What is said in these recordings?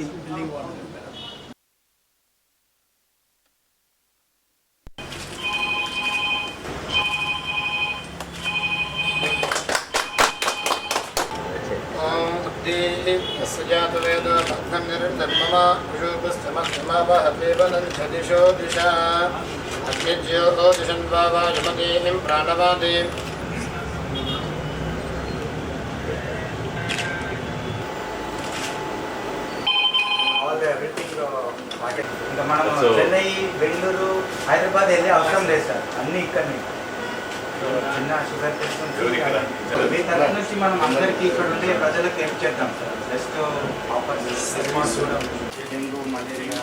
into drilling water. सजातवेद बद्धनिर्धर्ममा विषोपस्तमस्तमावहपेवनन्धदिशो दिशा अत्यज्यो दिशन्वा वा यमदेहिं प्राणवादीम् ఇంకా మనం చెన్నై బెంగళూరు హైదరాబాద్ వెళ్ళే అవసరం లేదు సార్. అన్ని ఇక్కడనే. చిన్న షుగర్? మీ తరఫు నుంచి మనం అందరికీ ఇక్కడ ఉండే ప్రజలకు హెల్ప్ చేద్దాం సార్. జస్ట్ ఆఫర్ కూడా డెంగ్యూ మలేరియా.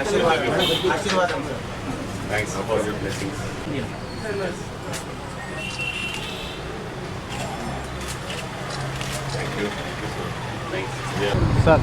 ఆశీర్వాదం. ఆశీర్వాదం sir. Thanks for your blessings thank you thanks sir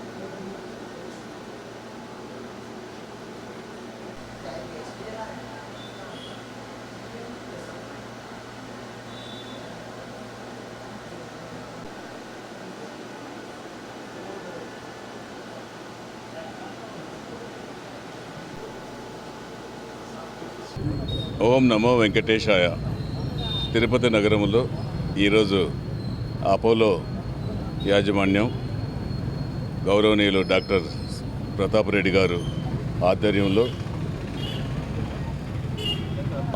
ఓం నమో వెంకటేశాయ. తిరుపతి నగరంలో ఈరోజు అపోలో యాజమాన్యం గౌరవనీయులు డాక్టర్ ప్రతాప్ రెడ్డి గారు ఆధ్వర్యంలో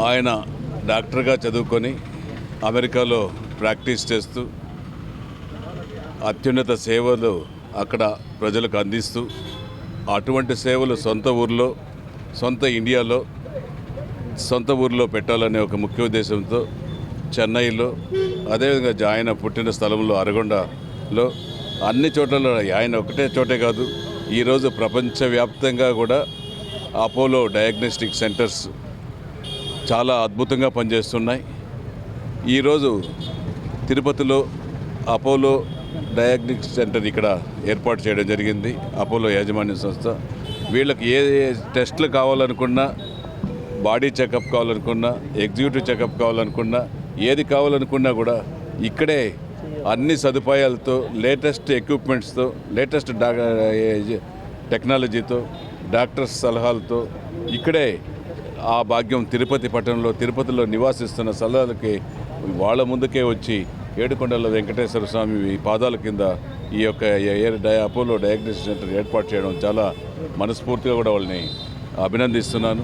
ఆయన డాక్టర్గా చదువుకొని అమెరికాలో ప్రాక్టీస్ చేస్తూ అత్యున్నత సేవలు అక్కడ ప్రజలకు అందిస్తూ అటువంటి సేవలు సొంత ఊర్లో సొంత ఇండియాలో సొంత ఊరిలో పెట్టాలనే ఒక ముఖ్య ఉద్దేశంతో చెన్నైలో అదేవిధంగా ఆయన పుట్టిన స్థలంలో అరగొండలో అన్ని చోట్లలో ఆయన ఒకటే చోటే కాదు ఈరోజు ప్రపంచవ్యాప్తంగా కూడా అపోలో డయాగ్నోస్టిక్ సెంటర్స్ చాలా అద్భుతంగా పనిచేస్తున్నాయి. ఈరోజు తిరుపతిలో అపోలో డయాగ్నిక్ సెంటర్ ఇక్కడ ఏర్పాటు చేయడం జరిగింది అపోలో యాజమాన్య సంస్థ. వీళ్ళకి ఏ ఏ టెస్టులు కావాలనుకున్నా బాడీ చెకప్ కావాలనుకున్నా ఎగ్జిక్యూటివ్ చెకప్ కావాలనుకున్నా ఏది కావాలనుకున్నా కూడా ఇక్కడే అన్ని సదుపాయాలతో లేటెస్ట్ ఎక్విప్మెంట్స్తో లేటెస్ట్ టెక్నాలజీతో డాక్టర్స్ సలహాలతో ఇక్కడే ఆ భాగ్యం తిరుపతి పట్టణంలో తిరుపతిలో నివాసిస్తున్న సలహాలకి వాళ్ళ ముందుకే వచ్చి ఏడుకొండల వెంకటేశ్వర స్వామి పాదాల కింద ఈ యొక్క ఎయిర్ డై అపోలో డయాగ్నోస్టిక్ సెంటర్ ఏర్పాటు చేయడం చాలా మనస్ఫూర్తిగా కూడా వాళ్ళని అభినందిస్తున్నాను.